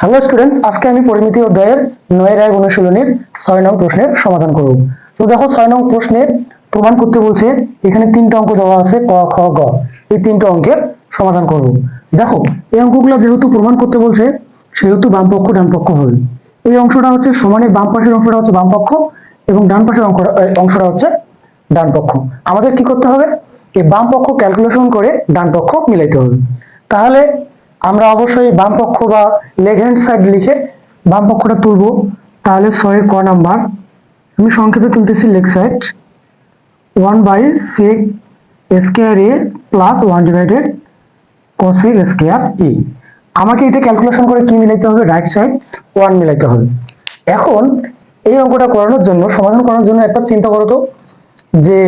Hello students আজকে আমি পরিমিতি অধ্যায়ের নয় রায় অনুশীলনীর ছয় নং প্রশ্নের সমাধান করব। তো দেখো ছয় নং প্রশ্নে প্রমাণ করতে বলছে, এখানে তিনটা অঙ্ক দেওয়া আছে, ক, খ, গ। এই তিনটা অঙ্কের সমাধান করব। দেখো, এই অঙ্কগুলো যেহেতু প্রমাণ করতে বলছে, সেহেতু বামপক্ষ ডানপক্ষ ডান হবে। এই অংশটা হচ্ছে সমানে বাম পাশের অংশটা হচ্ছে বামপক্ষ এবং ডান পাশের অংশটা হচ্ছে ডান পক্ষ। আমাদের কি করতে হবে? এই বাম পক্ষ ক্যালকুলেশন করে ডান পক্ষ মিলাইতে হবে। তাহলে আমরা অবশ্যই বাম পক্ষ বা লেগ হ্যান্ড সাইড লিখে বাম পক্ষটা তুলবো। তাহলে ছয়ের ক নাম্বার। আমি সংক্ষেপে তুলতেছি leg side. One by sec square A plus one divided cosec square A আমাকে এটা ক্যালকুলেশন করে কি মিলাইতে হবে? রাইট সাইড ওয়ান মিলাইতে হবে। এখন এই অঙ্কটা করানোর জন্য, সমাধান করানোর জন্য একটা চিন্তা করো তো, যে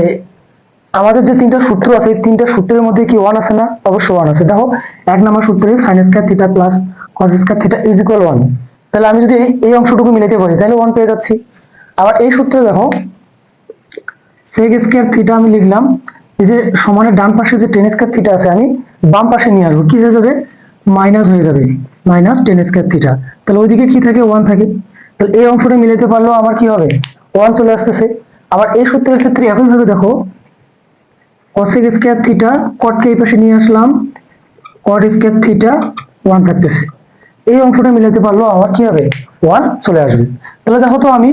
আমাদের যে তিনটা সূত্র আছে, এই তিনটা সূত্রের মধ্যে কি ওয়ান আছে না? অবশ্যই ওয়ান আছে। দেখো, এক নম্বর সূত্রে sin square theta plus cos square theta is equal one তাহলে আমি যদি এই- অংশটুকু মিলাতে পারি, তাহলে ওয়ান পেয়ে যাচ্ছি। আবার এই সূত্রে দেখো সেক স্কয়ার থিটা আমি লিখলাম, এই যে সমানের ডান পাশে যে টেন স্কয়ার থিটা আছে, আমি বাম পাশে নিয়ে আসব। কি হয়ে যাবে? মাইনাস হয়ে যাবে। মাইনাস টেন স্কয়ার থিটা তাহলে ওইদিকে কি থাকে? ওয়ান থাকে। তাহলে এই অংশটা মিলাতে পারলেও আমার কি হবে? ওয়ান চলে আসতেছে। আবার এই সূত্রের ক্ষেত্রে একইভাবে দেখো cosec স্কয়ার থিটা কটকে এই পাশে নিয়ে আসলাম কট স্কয়ার থিটা ওয়ান থাকতেছে। এই অংশটা মিলাতে পারল আমার কি হবে? ওয়ান চলে আসবে। তাহলে দেখো তো আমি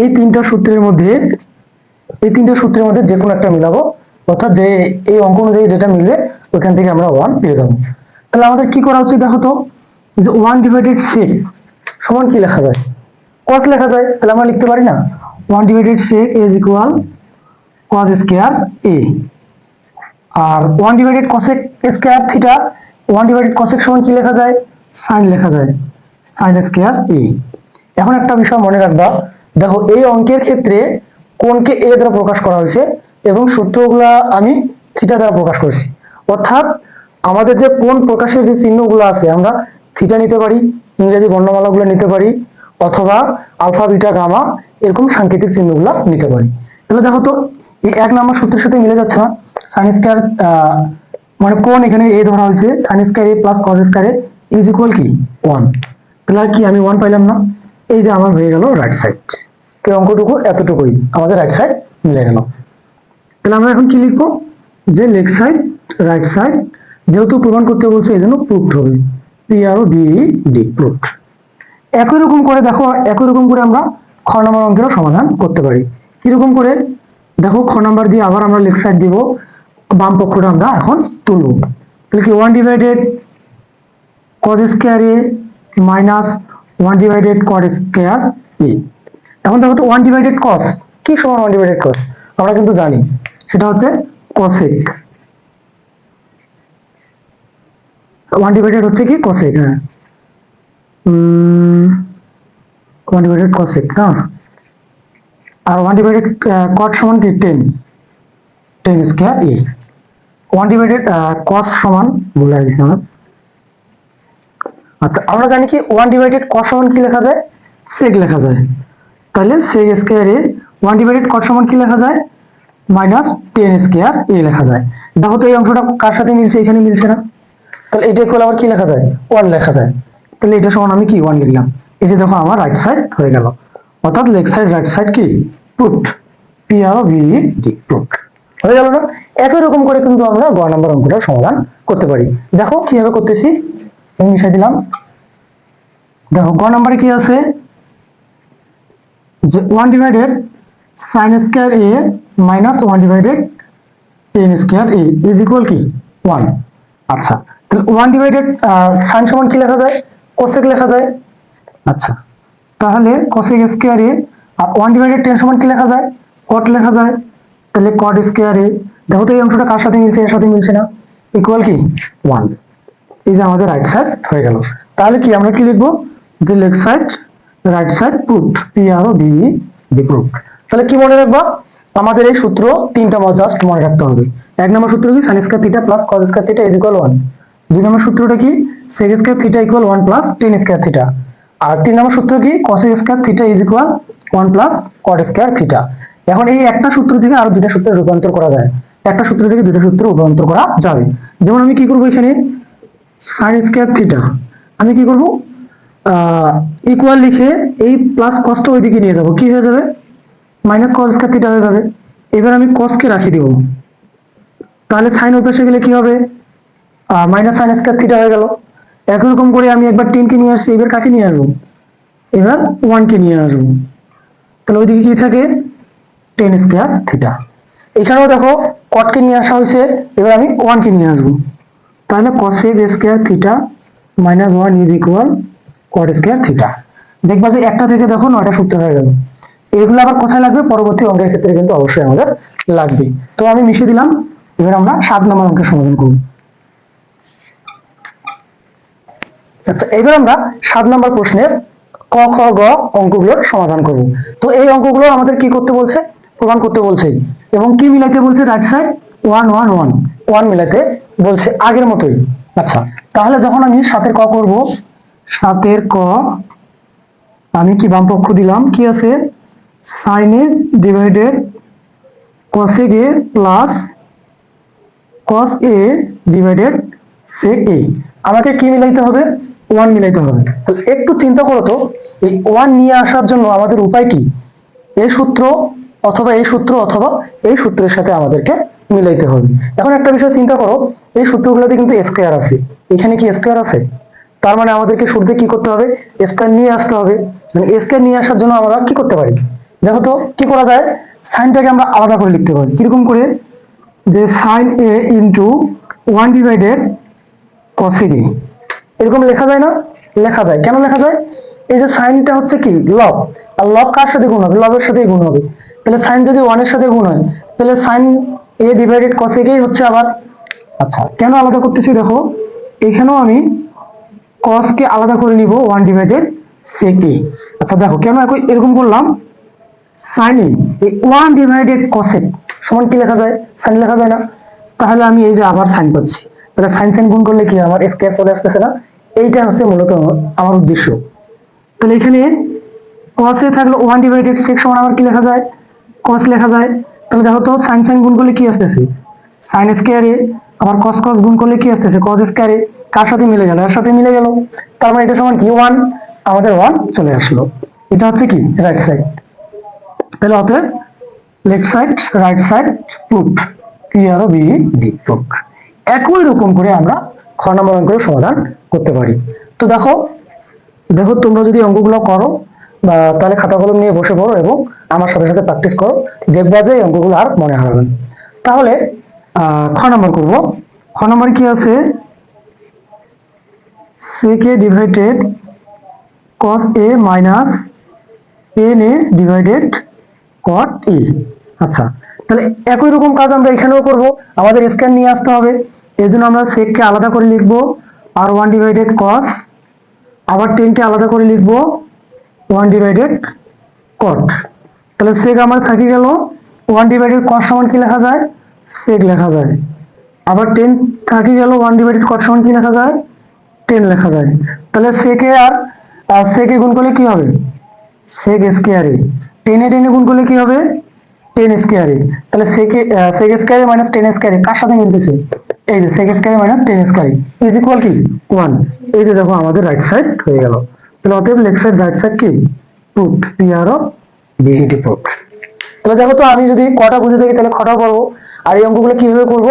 এই তিনটা সূত্রের মধ্যে, এই তিনটা সূত্রের মধ্যে যে কোনো একটা মিলাবো। অর্থাৎ যে এই অঙ্ক অনুযায়ী যেটা মিলবে, ওইখান থেকে আমরা ওয়ান পেয়ে যাব। তাহলে আমাদের কি করা উচিত দেখো তো? যে ওয়ান ডিভাইডেড সেক সমান কি লেখা যায়? কস লেখা যায়, তাহলে আমরা লিখতে পারি না? One divided sec is equal cos square A R one divided cosec square theta one divided cosec সমান কি লেখা যায়? সাইন লেখা যায়। সাইন স্কয়ার এ এখন একটা বিষয় মনে রাখবা, দেখো এই অঙ্কের ক্ষেত্রে কোনকে এ দ্বারা প্রকাশ করা হয়েছে এবং সূত্রগুলা আমি থিটা দ্বারা প্রকাশ করছি। অর্থাৎ আমাদের যে কোন প্রকাশের যে চিহ্নগুলো আছে, আমরা থিটা নিতে পারি, ইংরেজি বর্ণমালাগুলো নিতে পারি, অথবা আলফা বিটা গামা এরকম সাংকেতিক চিহ্নগুলো নিতে পারি। তাহলে দেখো তো, এই এক নাম্বার সূত্রের সাথে মিলে যাচ্ছে না? সাইন স্কয়ার মানে কোন এখানে এ ধরা হয়েছে? Sin square A plus cos square A is equal কি? ওয়ান তাহলে কি আমি ওয়ান পাইলাম না? এই যে আমার হয়ে গেল রাইট সাইড এই অঙ্কটুকু এতটুকুই আমাদের রাইট সাইড মিলে গেল। তাহলে আমরা এখন কি লিখব? যে লেগ সাইড রাইট সাইড যেহেতু প্রমাণ করতে বলছে, এই জন্য প্রুফড হবে। P R O V D proved একই রকম করে দেখো, একই রকম করে আমরা খ নম্বর অঙ্কেরও সমাধান করতে পারি। কীরকম করে? দেখো, খ নাম্বার দিয়ে আবার আমরা লেফট সাইড দিব। বাম পক্ষটা আমরা এখন তুলব। তাহলে কি one divided cos square A minus one divided cot square A এখন দেখো তো ওয়ান ডিভাইডেড কস কি সমান ওয়ান ডিভাইডেড কস আমরা কিন্তু জানি, সেটা হচ্ছে কসেক ওয়ান ডিভাইডেড হচ্ছে কি কসেক হ্যাঁ। ওয়ান ডিভাইডেড কসেক না? আর ওয়ান ডিভাইডেড কট সমান কি? Tan tan square A one divided cos সমান, ভুল গেছে আমার। আচ্ছা আমরা জানি কি ওয়ান ডিভাইডেড কস সমান কি লেখা যায়? সেক লেখা যায়। তাহলে sec square one divided cot সমান কি লেখা যায়? মাইনাস টেন স্কোয়ার এ লেখা যায়। দেখো তো এই অংশটা কার সাথে মিলছে? এখানে মিলছে না। তাহলে এটা ইকুয়াল আবার কি লেখা যায়? ওয়ান লেখা যায়। তাহলে এটা সমান আমি কি? ওয়ান লিখলাম এই যে দেখো আমার রাইট সাইড হয়ে গেল। অর্থাৎ লেগ সাইড রাইট সাইড কি? Proved P R V D proved হয়ে গেল না? একই রকম করে কিন্তু আমরা গ নম্বর অঙ্কটা সমাধান করতে পারি। দেখো কীভাবে করতেছি। আমি মিশাই দিলাম। দেখো, গ নম্বরে কি আছে? যে one divided sin square A minus one divided tan square A is equal কি? ওয়ান আচ্ছা তাহলে ওয়ান ডিভাইডেড সাইন সমান কি লেখা যায়? কোসেক লেখা যায়। আচ্ছা তাহলে কোসেক স্কোয়ার এ আর ওয়ান ডিভাইডেড টেন সমান কি লেখা যায়? কট লেখা যায়। তাহলে কট স্কোয়ার দেখো তো এই অংশটা কার সাথে মিলছে, এর সাথে মিলছে না? ইকুয়াল কি? ওয়ান এই যে আমাদের রাইট সাইড হয়ে গেল। তাহলে কি আমরা কি লিখব? যে leg side right side proved P R O V D proved তাহলে কি মনে রাখবা? আমাদের এই সূত্র তিনটা জাস্ট মনে রাখতে হবে। এক নম্বর সূত্র কি? Sin square theta plus cos square theta is equal one দুই নম্বর সূত্রটা কি? Sec square theta equal one plus tan square theta আর তিন নম্বর সূত্র কি? Cos square theta is equal one plus cot square theta এখন এই একটা সূত্র থেকে আরও দুইটা সূত্রে রূপান্তর করা যায়। একটা সূত্র থেকে দুইটা সূত্রে রূপান্তর করা যাবে। যেমন আমি কি করব এখানে? সাইন স্কয়ার থিটা আমি কি করব? ইকুয়াল লিখে এই প্লাস কসটা ওইদিকে নিয়ে যাব। কি হয়ে যাবে? মাইনাস কস স্কয়ার থিটা হয়ে যাবে। এবার আমি কসকে রাখি দিব। তাহলে সাইন অভ্যাসে গেলে কি হবে? মাইনাস সাইন স্কয়ার থিটা হয়ে গেল। একই রকম করে আমি একবার টেনকে নিয়ে আসছি। এবার কাকে নিয়ে আসব? এবার ওয়ানকে নিয়ে আসব। তাহলে ওইদিকে কি থাকে? টেন স্কোয়ার থিটা এখানেও দেখো কটকে নিয়ে আসা হয়েছে, এবার আমি ওয়ানকে নিয়ে আসব। তাহলে cosec square theta minus one is equal cot square theta দেখবা যে একটা থেকে দেখো নয়টা সূত্র হয়ে গেল। এগুলো আবার কোথায় লাগবে? পরবর্তী অঙ্কের ক্ষেত্রে কিন্তু অবশ্যই আমাদের লাগবে। তো আমি মিশিয়ে দিলাম, এবার আমরা সাত নম্বর অঙ্কের সমাধান করব। আচ্ছা এবার আমরা সাত নম্বর প্রশ্নের ক, খ, গ অঙ্কগুলোর সমাধান করব। তো এই অঙ্কগুলো আমাদের কি করতে বলছে? প্রমাণ করতে বলছে। এবং কি মিলাইতে বলছে right side one one one. One মিলাইতে বলছে আগের মতোই। আচ্ছা তাহলে যখন আমি সাতের ক করব, সাতের ক, আমি কি বাম পক্ষ দিলাম? কি আছে? সাইনে divided cosec A plus cos A divided sec A আমাকে কি মিলাইতে হবে? ওয়ান মিলাইতে হবে। তাহলে একটু চিন্তা করো তো, এই ওয়ান নিয়ে আসার জন্য আমাদের উপায় কি? এই সূত্র অথবা এই সূত্র অথবা এই সূত্রের সাথে আমাদেরকে মিলাইতে হবে। এখন একটা বিষয় চিন্তা করো, এই সূত্রগুলোতে কিন্তু স্কোয়ার আছে। এখানে কি স্কোয়ার আছে? তার মানে আমাদেরকে শুরুতে কি করতে হবে? স্কোয়ার নিয়ে আসতে হবে। মানে স্কোয়ার নিয়ে আসার জন্য আমরা কি করতে পারি? দেখো তো, কি করা যায়? সাইনটাকে আমরা আলাদা করে লিখতে পারি। কীরকম করে? যে sin A into one divided cosec A এরকম লেখা যায় না? লেখা যায়। কেন লেখা যায়? এই যে সাইনটা হচ্ছে কি? লব আর লব কার সাথে গুণ হবে? লবের সাথেই গুণ হবে। তাহলে সাইন যদি ওয়ানের সাথে গুণ হয়, তাহলে সাইন এ ডিভাইডেড কসেকেই হচ্ছে আবার? আচ্ছা কেন আলাদা করতেছি দেখো, এখানেও আমি কসকে আলাদা করে নিব ওয়ান ডিভাইডেড সেকে আচ্ছা দেখো, কেন এরকম করলাম? সাইনে এই ওয়ান ডিভাইডেড কসেক সমান কি লেখা যায়? সাইন লেখা যায় না। তাহলে আমি এই যে আবার সাইন পাচ্ছি। তাহলে সাইন সাইন গুণ করলে কি? আমার স্কোয়ার চলে আসতেছে না। এইটা হচ্ছে মূলত আমার উদ্দেশ্য। তাহলে এখানে কসে থাকল ওয়ান ডিভাইডেড সেক সমান আমার কি লেখা যায়? কস লেখা যায়। তাহলে দেখো তো, সাইন সাইন গুণ করলে কি আসতেছে? সাইন স্কোয়ারে আবার কস কস গুণ করলে কি আসতেছে? কস স্কোয়ারে কার সাথে মিলে গেল? এর সাথে মিলে গেল। তার মানে এটা সমান কি? ওয়ান আমাদের ওয়ান চলে আসলো। এটা হচ্ছে কি? রাইট সাইড তাহলে অতএব left side right side proof R B D proof একই রকম করে আমরা খ নম্বর অঙ্কের সমাধান করতে পারি। তো দেখো দেখো তোমরা যদি অঙ্কগুলো করো তাহলে খাতা কলম নিয়ে বসে পড়ো এবং আমার সাথে সাথে প্র্যাকটিস করো। দেখবা যে অঙ্কগুলো আর মনে হারাবে না। তাহলে খ নম্বর করব। খ নম্বর কি আছে? সেকে divided cos a minus n a divided cot a আচ্ছা তাহলে একই রকম কাজ আমরা এখানেও করব। আমাদের স্ক্যান নিয়ে আসতে হবে। এই জন্য আমরা সেককে আলাদা করে লিখব। আর ওয়ান ডিভাইডেড কস আবার টেনকে আলাদা করে লিখব। ওয়ান ডিভাইডেড কট তাহলে সেক আমার থাকি গেল ওয়ান ডিভাইডেড কস সমান কি লেখা যায়? সেক লেখা যায়। আবার টেন থাকি গেল ওয়ান ডিভাইডেড কট সমান কি লেখা যায়? টেন লেখা যায়। তাহলে সেকে আর সেকে গুণ করলে কি হবে? সেক স্কোয়ারে টেনে টেনে গুণ করলে কি হবে? টেন স্কোয়ারে তাহলে সেকে সেক স্কোয়ারে মাইনাস টেন স্কোয়ারে কার সাথে মিলতেছে? এই যে সেক স্কোয়ারে মাইনাস টেন স্কোয়ারে ইজ ইকুয়াল কি? ওয়ান এই যে দেখো আমাদের রাইট সাইড হয়ে গেল। তাহলে অতএব লেফট সাইড রাইট সাইড কি প্রুফ পি আর ও বিএনটি প্রুফ তাহলে দেখো তো আমি যদি কটা বুঝে থাকি তাহলে খটাও পারব আর এই অঙ্কগুলো কীভাবে করব?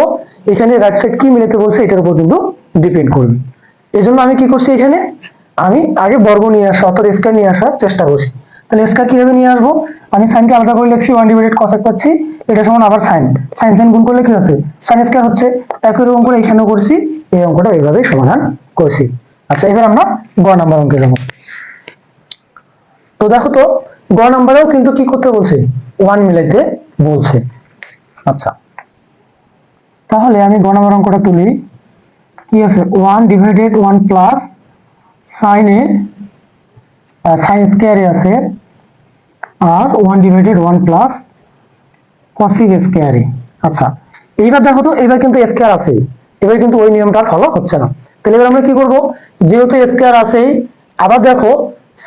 এখানে রাইট সাইড কি মিলাতে বলছে এটার উপর কিন্তু ডিপেন্ড করবে। এই জন্য আমি কি করছি এখানে? আমি আগে বর্গ নিয়ে আসা অর্থাৎ স্কয়ার নিয়ে আসার চেষ্টা করছি। তাহলে স্কয়ার কীভাবে নিয়ে আসব? আমি সাইনকে আলাদা করে লিখছি ওয়ান ডিভাইডেড কসেক পাচ্ছি এটা সমান আবার সাইন সাইন সাইন গুণ করলে কি হচ্ছে? সাইন স্কয়ার হচ্ছে একই রকম করে এখানেও করছি এই অঙ্কটা এইভাবেই সমাধান করছি। আচ্ছা এবার আমরা গ নাম্বার অঙ্কে যাব। তো দেখো তো, গ নাম্বারেও কিন্তু কি করতে বলছে? ওয়ান মিলাইতে বলছে। আচ্ছা। তাহলে আমি গ নাম্বার অঙ্কটা তুলি। কি আছে? ওয়ান ডিভাইডেড ওয়ান প্লাস সাইনে সাইন স্কোয়ারে আছে, আর one divided one plus cosec স্কোয়ারে আচ্ছা। এইবার দেখো তো এবার কিন্তু স্কোয়ার আছে। এবার কিন্তু ওই নিয়মটা ফলো হচ্ছে না। তাহলে এবার আমরা কি করব? যেহেতু স্কোয়ার আছে আবার দেখো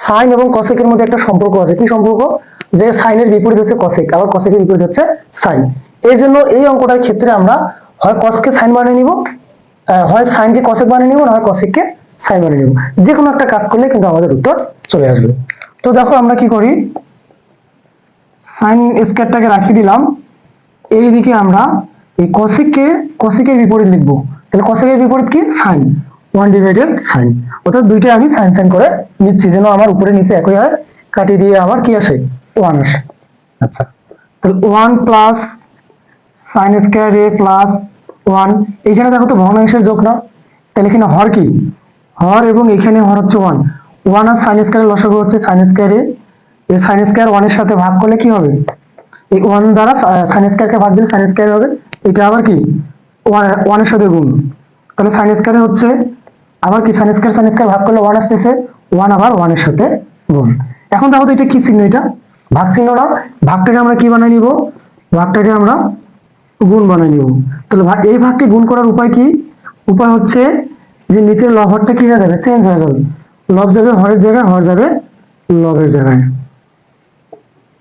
সাইন এবং কসেকের মধ্যে একটা সম্পর্ক আছে। কি সম্পর্ক? যে সাইনের বিপরীত হচ্ছে কসেক, আবার কসেকের বিপরীত হচ্ছে সাইন। এই জন্য এই অঙ্কটার ক্ষেত্রে আমরা হয় কসকে সাইন বানিয়ে নিব হয় সাইনকে কসেক বানিয়ে নিব, না হয় কসেককে সাইন বানিয়ে নেব। যে কোনো একটা কাজ করলে কিন্তু আমাদের উত্তর চলে আসবে। তো দেখো আমরা কি করি? সাইন স্কোয়ারটাকে রাখি দিলাম। এইদিকে আমরা এই কসিককে, কসিকের বিপরীত লিখব। তাহলে কসিকের বিপরীত কি? সাইন। ওয়ান ডিভাইডেড সাইন অর্থাৎ দুইটা আমি সাইন সাইন করে নিচ্ছি যেন আমার উপরে নিচে একই হয় কাটিয়ে দিয়ে আমার কি আসে? ওয়ান আসে। আচ্ছা। তাহলে one plus sin square A plus one এখানে দেখো তো ভগ্নাংশের যোগ না। তাহলে এখানে হর কি? হর এবং এখানে হর হচ্ছে ওয়ান ওয়ান আর সাইন স্কোয়ারের লসাগু হচ্ছে সাইন স্কোয়ারে এই সাইন স্কোয়ার ওয়ানের সাথে ভাগ করলে কি হবে? এই ওয়ান দ্বারা সাইন স্কোয়ারকে ভাগ দিলে সাইন স্কোয়ার হবে। এটা আবার কি? ওয়ানের সাথে গুণ। তাহলে সাইন স্কোয়ারে হচ্ছে আবার কি সাইন স্কোয়ার ভাগ করলে ওয়ান আসতেছে ওয়ান আবার ওয়ানের সাথে গুণ। এখন দেখো তো এটা কি চিহ্ন এটা? ভাগ চিহ্ন ভাগটাকে আমরা কি বানাই নিব? ভাগটাকে আমরা গুণ বানাই নিব। তাহলে এই ভাগকে গুণ করার উপায় কি? উপায় হচ্ছে যে নিচের লবরটা কি হয়ে যাবে? চেঞ্জ হয়ে যাবে। লব যাবে হরের জায়গায়, হর যাবে লবের জায়গায়।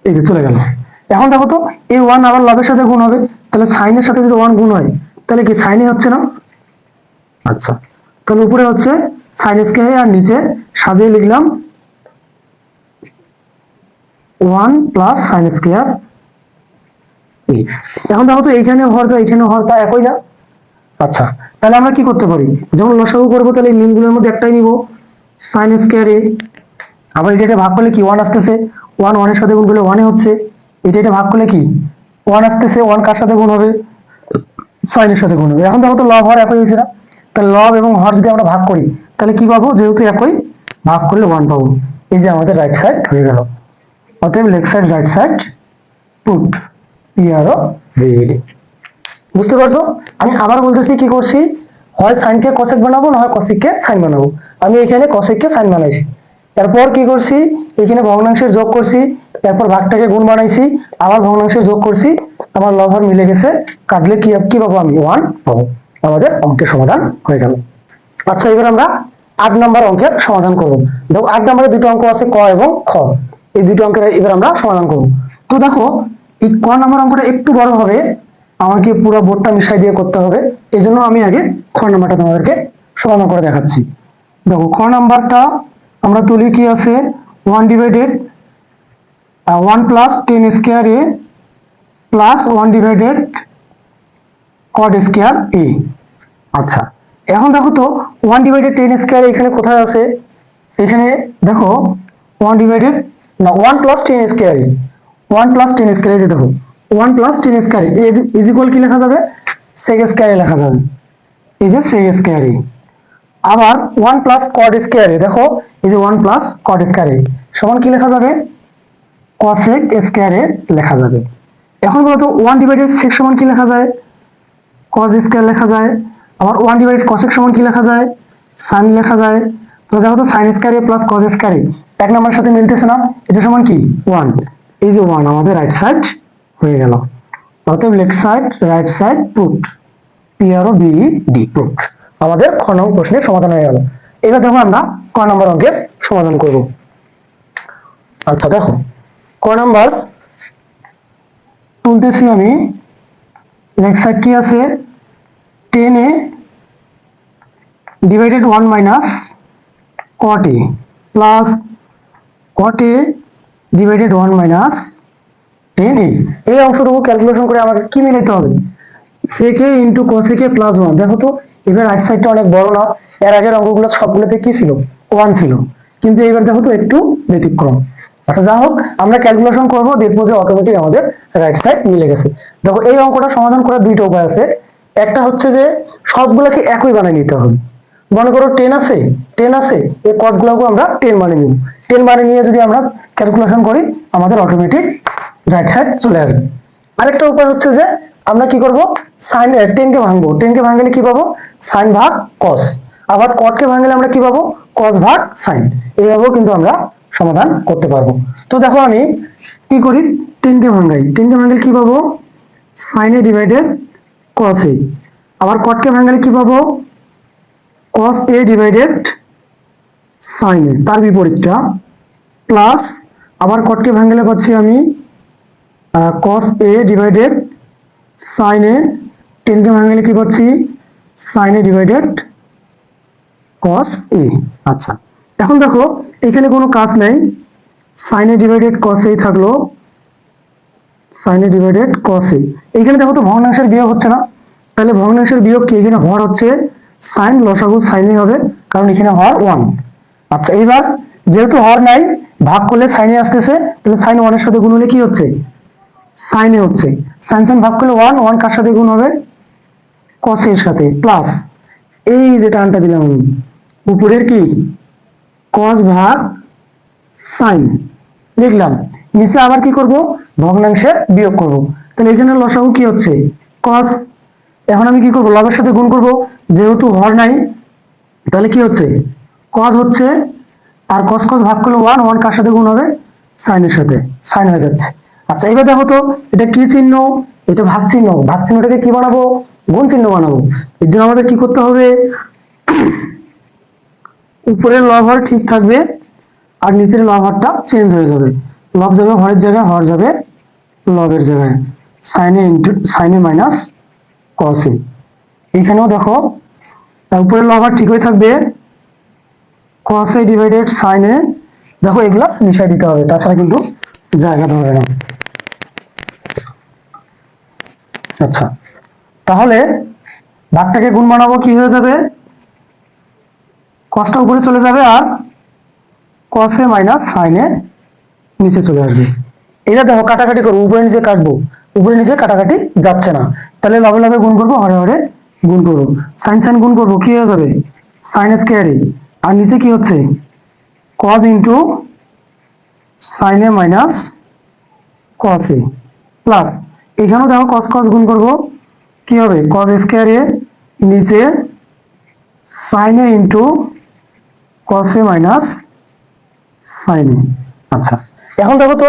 এই যে চলে গেল। এখন দেখো তো, এই ওয়ান আবার লবের সাথে গুণ হবে। তাহলে সাইনের সাথে যদি ওয়ান গুণ হয়, তাহলে কি সাইনে হচ্ছে না? আচ্ছা। তাহলে উপরে হচ্ছে সাইন স্কোয়ার আর নিচে সাজিয়ে লিখলাম ওয়ান প্লাস সাইন স্কোয়ার এখন দেখো তো এইখানে হর যা এখানে হর তা একই না? আচ্ছা তাহলে আমরা কি করতে পারি? যেমন লসাগু করব, তাহলে এই মধ্যে একটাই নিব সাইন স্কোয়ার এ আবার এটা ভাগ করলে কি? ওয়ান আসতেছে। ওয়ান ওয়ানের সাথে গুণ করলে ওয়ানে হচ্ছে। এটা এটা ভাগ করলে কি? ওয়ান আসতেছে ওয়ান কার সাথে গুণ হবে? সাইনের সাথে গুণ হবে। এখন দেখো তো লব হর একই হয়েছে না? তাহলে লব এবং হর যদি আমরা ভাগ করি, তাহলে কি পাবো? যেহেতু একই, ভাগ করলে ওয়ান পাবো। এই যে আমাদের রাইট সাইড হয়ে গেল। অতএব leg side right side proved P R O V D বুঝতে পারছ? আমি আবার বলতেছি কি করছি? হয় সাইনকে কসেক বানাবো, না হয় কসিককে সাইন বানাবো। আমি এখানে কসেককে সাইন বানাইছি। তারপর কি করছি? এখানে ভগ্নাংশের যোগ করছি। তারপর ভাগটাকে গুণ বানাইছি। আবার ভগ্নাংশের যোগ করছি। আমার লভার মিলে গেছে। কাটলে কি কি পাবো আমি? ওয়ান পাবো। আমাদের অঙ্কের সমাধান হয়ে গেল। আচ্ছা এবার আমরা আট নম্বর অঙ্কের সমাধান করব। দেখো, আট নম্বরে দুটো অঙ্ক আছে ক এবং খ। এই দুটো অঙ্কের এবার আমরা সমাধান করব। তো দেখো, এই ক নম্বর অঙ্কটা একটু বড় হবে, আমাকে পুরো বোর্ডটা মিশাই দিয়ে করতে হবে। এই জন্য আমি আগে খ নাম্বারটা তোমাদেরকে সমাধান করে দেখাচ্ছি। দেখো, খ নাম্বারটা আমরা তুলি কি আছে? One divided one plus tan square A plus one divided cot square A আচ্ছা এখন দেখো তো ওয়ান ডিভাইডেড টেন স্কোয়ার এখানে কোথায় আছে? এখানে দেখো ওয়ান ডিভাইডেড না one plus tan square one plus tan square যে দেখো one plus tan square is equal কি লেখা যাবে? সেক স্কোয়ারে লেখা যাবে। এই যে সেক স্কোয়ারে আবার ওয়ান প্লাস কড স্কোয়ারে দেখো, এই যে ওয়ান প্লাস কড স্কোয়ারে সমান কি লেখা যাবে? কসেক স্কোয়ারে লেখা যাবে। এখন বলতো ওয়ান ডিভাইডেড সেক সমান কি লেখা যায়? কজ স্কোয়ার লেখা যায়, আবার ওয়ান ডিভাইডেড কসেক সমান কি লেখা যায়? সাইন লেখা যায়। তো দেখো তো সাইন স্কোয়ারে প্লাস কজ স্কোয়ারে এক নম্বরের সাথে মিলতেছে না, এটা সমান কি? ওয়ান এই যে ওয়ান আমাদের রাইট সাইড হয়ে গেল। অতএব left side right side proved P R O V D proved আমাদের খ নম্বর প্রশ্নের সমাধান হয়ে গেল। এবার দেখো আমরা ক নম্বর অঙ্কের সমাধান করব। আচ্ছা দেখো, ক নম্বর তুলতেছি আমি লেফট সাইড কি আছে? Tan A divided one minus cot A plus cot A divided one minus tan A এই অংশটুকু ক্যালকুলেশন করে আমাকে কি মিলাইতে হবে? সেকে ইন্টু কোসেকে প্লাস ওয়ান দেখো তো, এবার রাইট সাইডটা অনেক বড় না। এর আগের অঙ্কগুলো সবগুলোতে কি ছিল? ওয়ান ছিল। কিন্তু এবার দেখো তো একটু ব্যতিক্রম। আচ্ছা যা হোক, আমরা ক্যালকুলেশন করব, দেখব যে অটোমেটিক আমাদের রাইট সাইড মিলে গেছে। দেখো, এই অঙ্কটা সমাধান করার দুইটা উপায় আছে। একটা হচ্ছে যে, সবগুলোকে একই বানিয়ে নিতে হবে। মনে করো টেন আছে টেন আছে, এই কটগুলোকে আমরা টেন বানিয়ে নিব। টেন বানিয়ে নিয়ে যদি আমরা ক্যালকুলেশন করি, আমাদের অটোমেটিক রাইট সাইড চলে আসবে। আরেকটা উপায় হচ্ছে যে, আমরা কি করব? সাইন টেনকে ভাঙবো। টেনকে ভাঙলে কি পাবো? সাইন ভাগ কস আবার কটকে ভাঙলে আমরা কি পাবো? কস ভাগ সাইন এইভাবেও কিন্তু আমরা সমাধান করতে পারব। তো দেখো আমি কি করি? টেনকে ভাঙাই টেনকে ভাঙলে কি পাবো? সাইনে ডিভাইডেড কস এ। আবার কটকে ভাঙলে কি পাবো? Cos A divided sin A. তার বিপরীতটা প্লাস আবার কটকে ভাঙলে পাচ্ছি আমি কস এ ডিভাইডেড সাইন এ। টেনকে ভাঙলে কি পাচ্ছি? Sin A divided cos A. আচ্ছা। এখন দেখো এখানে কোনো কাজ নেই। সাইনে ডিভাইডেড কস এই থাকল। সাইনে ডিভাইডেড কস এ এখানে দেখো তো ভগ্নাংশের বিয়োগ হচ্ছে না। তাহলে ভগ্নাংশের বিয়োগ কি? এখানে হর হচ্ছে সাইন লসাগু সাইনে হবে, কারণ এখানে হর ওয়ান আচ্ছা এইবার যেহেতু হর নাই, ভাগ করলে সাইনে আসতেছে, তাহলে সাইন ওয়ানের সাথে গুণ হলে কি হচ্ছে? সাইনে হচ্ছে। সাইন সাইন ভাগ করলে ওয়ান ওয়ান কার সাথে গুণ হবে? কসের সাথে প্লাস এই যে টানটা দিলাম আমি উপরের কি? কস ভাগ সাইন লিখলাম। নিচে আবার কি করব? ভগ্নাংশের বিয়োগ করব। তাহলে এখানে লসাগু কি হচ্ছে? কস এখন আমি কি করব? লবের সাথে গুণ করব। যেহেতু হর নাই, তাহলে কি হচ্ছে? কস হচ্ছে, আর কস কস ভাগ করলে ওয়ান ওয়ান কার সাথে গুণ হবে? সাইনের সাথে। সাইন হয়ে যাচ্ছে। আচ্ছা এবার দেখো তো, এটা কি চিহ্ন? এটা ভাগ চিহ্ন। ভাগ চিহ্নটাকে কি বানাবো? গুণ চিহ্ন বানাবো। এর জন্য আমাদের কি করতে হবে? উপরের লব হর ঠিক থাকবে আর নিচের লব হরটা চেঞ্জ হয়ে যাবে। লব যাবে হরের জায়গায় হর যাবে লবের জায়গায়। সাইনে ইন্টু সাইনে মাইনাস কসে এখানেও দেখো উপরের লব হর ঠিক হয়ে থাকবে। কসে ডিভাইডেড সাইনে দেখো এগুলা মিশাই দিতে হবে, তাছাড়া কিন্তু জায়গা ধরে না। আচ্ছা তাহলে ভাগটাকে গুণ বানাবো কি হয়ে যাবে? কসটা উপরে চলে যাবে আর কসে মাইনাস সাইনে নিচে চলে আসবে। এটা দেখো কাটাকাটি করব, উপরে নিচে কাটবো, উপরে নিচে কাটাকাটি যাচ্ছে না। তাহলে লবে লবে গুণ করব, হরে হরে গুণ করব। সাইন সাইন গুণ করব, কি হয়ে যাবে? সাইন স্কোয়ারে আর নিচে কি হচ্ছে? কস ইন্টু সাইনে মাইনাস কসে প্লাস এখানেও দেখো কস কস গুণ করব, কি হবে? কস স্কোয়ারে নিচে সাইনে ইন্টু কসে মাইনাস সাইনে আচ্ছা এখন দেখো তো,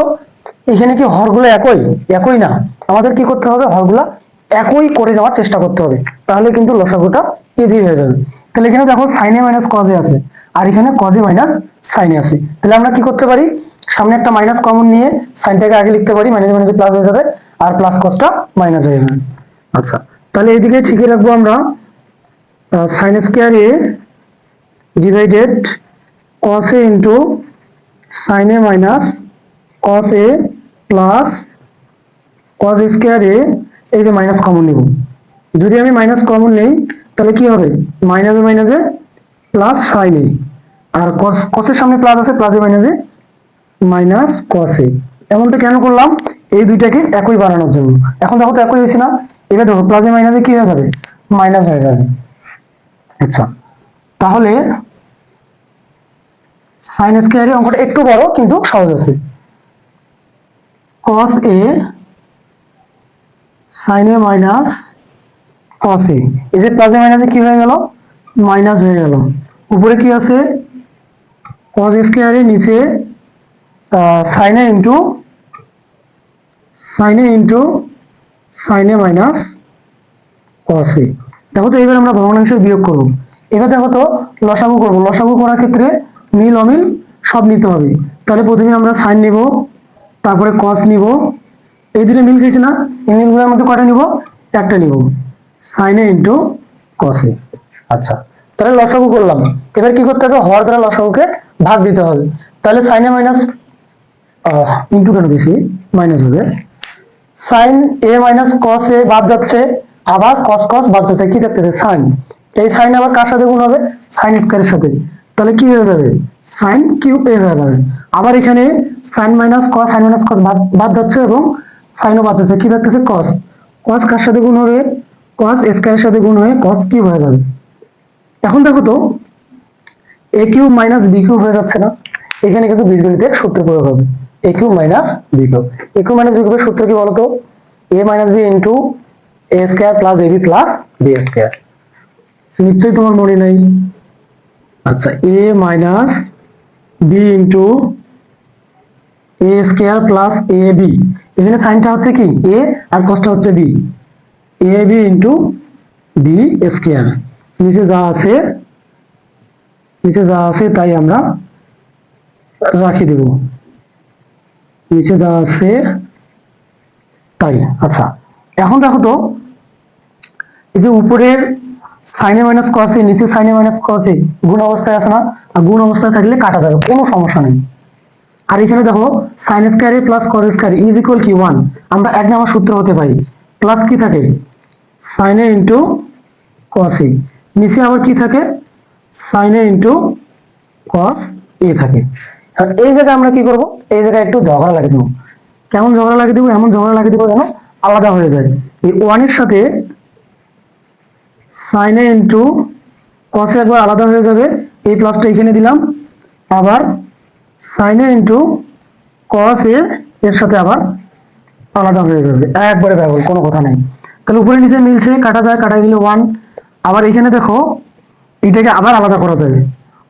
এখানে কি হরগুলো একই? একই না। আমাদের কি করতে হবে? হরগুলো একই করে নেওয়ার চেষ্টা করতে হবে। তাহলে কিন্তু লসাগুটা ইজি হয়ে যাবে। তাহলে এখানে দেখো সাইনে মাইনাস কজে আছে, আর এখানে কজে মাইনাস সাইনে আছে। তাহলে আমরা কি করতে পারি? সামনে একটা মাইনাস কমন নিয়ে সাইনটাকে আগে লিখতে পারি মাইনাস মাইনাস প্লাস হয়ে যাবে, আর প্লাস কসটা মাইনাস হয়ে যাবে। আচ্ছা তাহলে এইদিকে ঠিকই রাখব আমরা sin square A divided cos A into sin A minus cos A plus cos square A এই যে মাইনাস কমন নিব। যদি আমি মাইনাস কমন নেই, তাহলে কি হবে? মাইনাসে মাইনাসে প্লাস সাইন এ আর কস কসের সামনে প্লাস আছে প্লাসে মাইনাসে মাইনাস কস এ এমনটা কেন করলাম? এই দুইটাকে একই বানানোর জন্য। এখন দেখো তো একই হয়েছে না? এবার দেখো প্লাসে মাইনাসে কি হয়ে যাবে? মাইনাস হয়ে যাবে। আচ্ছা তাহলে সাইন স্কোয়ারের অঙ্কটা একটু বড়, কিন্তু সহজ আছে। Cos a, sin a minus cos a এই যে প্লাসে মাইনাসে কি হয়ে গেল? মাইনাস হয়ে গেল। উপরে কি আছে? Cos স্কোয়ারে নিচে sin a into sin a into sin a minus cos a দেখো তো এবার আমরা ভগ্নাংশের বিয়োগ করব। এবার দেখো তো লসাগু করব। লসাগু করার ক্ষেত্রে মিল অমিল সব নিতে হবে। তাহলে প্রথমে আমরা সাইন নেব, তারপরে কস নিব। এই দুটো মিল খেয়েছে না, এই মিলগুলোর মধ্যে কটা নিব? একটা নিব। সাইনে ইন্টু কসে আচ্ছা তাহলে লসাগু করলাম। এবার কি করতে হবে? হর দ্বারা লসাগুকে ভাগ দিতে হবে। তাহলে সাইনে মাইনাস ইন্টু কেন বেশি? মাইনাস হবে। সাইন এ মাইনাস কস এ বাদ যাচ্ছে, আবার কস কস বাদ যাচ্ছে। কি থাকতেছে সাইন এই সাইন আবার কার সাথে গুণ হবে? সাইন স্কোয়ারের সাথে। তাহলে কি হয়ে যাবে? সাইন কিউব এ হয়ে যাবে। আবার এখানে sin minus cos sin minus cos বাদ যাচ্ছে এবং সাইনও বাদ যাচ্ছে। কি থাকতেছে কস কস কার সাথে গুণ হবে? কস স্কোয়ারের সাথে গুণ হয়ে কস কিউব হয়ে যাবে। এখন দেখো তো A cube minus B cube হয়ে যাচ্ছে না। এখানে কিন্তু বীজগণিতের সূত্র প্রয়োগ হবে। A cube minus B cube A cube minus B কিউবের সূত্র কি বলতো? A minus B into A square plus A B plus B square নিশ্চয়ই তোমার মনে নাই। আচ্ছা A minus B into A square plus A B এখানে সাইনটা হচ্ছে কি? এ আর কসটা হচ্ছে B A B into B square নিচে যা আছে, নিচে যা আছে তাই আমরা রাখি দেব। নিচে যা আছে তাই। আচ্ছা এখন দেখো তো, এই যে উপরের সাইনে মাইনাস কসে নিচে সাইনে মাইনাস কসে গুণ অবস্থায় আছে না, আর গুণ অবস্থায় থাকলে কাটা যাবে, কোনো সমস্যা নেই। আর এখানে দেখো sin square plus cos square is equal কি ওয়ান আমরা এক নাম্বার সূত্র হতে পারি। প্লাস কি থাকে? সাইনে ইন্টু কসে নিচে আবার কি থাকে? সাইনে ইন্টু কস এ থাকে। আর এই জায়গায় আমরা কি করব? এই জায়গায় একটু ঝগড়া লাগিয়ে দেবো। কেমন ঝগড়া লাগিয়ে দেবো? এমন ঝগড়া লাগিয়ে দেবো যেন আলাদা হয়ে যায়। এই ওয়ানের সাথে সাইনে ইন্টু কসে একবার আলাদা হয়ে যাবে, এই প্লাসটা এখানে দিলাম। আবার সাইনে ইন্টু কস এ এর সাথে আবার আলাদা হয়ে যাবে। একবারে ব্যবহার কোনো কথা নেই। তাহলে উপরে নিচে মিলছে, কাটা যায় কাটা গেলে ওয়ান আবার এখানে দেখো, এটাকে আবার আলাদা করা যাবে।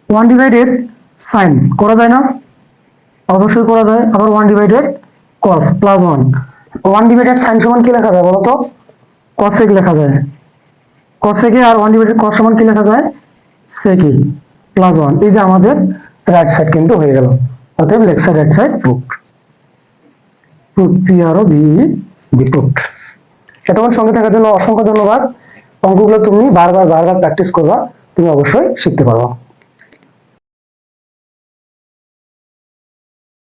ওয়ান ডিভাইডেড সাইন করা যায় না? অবশ্যই করা যায়। আবার one divided cos plus one one divided sin সমান কি লেখা যায় বলো তো কসেক লেখা যায়। কসেকে আর ওয়ান ডিভাইডেড কস সমান কি লেখা যায়? সেকে প্লাস ওয়ান এই যে আমাদের রাইট সাইড কিন্তু হয়ে গেল। অতএব side right side proof proof P R O V V proof এতক্ষণ সঙ্গে থাকার জন্য অসংখ্য ধন্যবাদ। অঙ্কগুলো তুমি বারবার বারবার প্র্যাকটিস করবা। তুমি অবশ্যই শিখতে পারবা।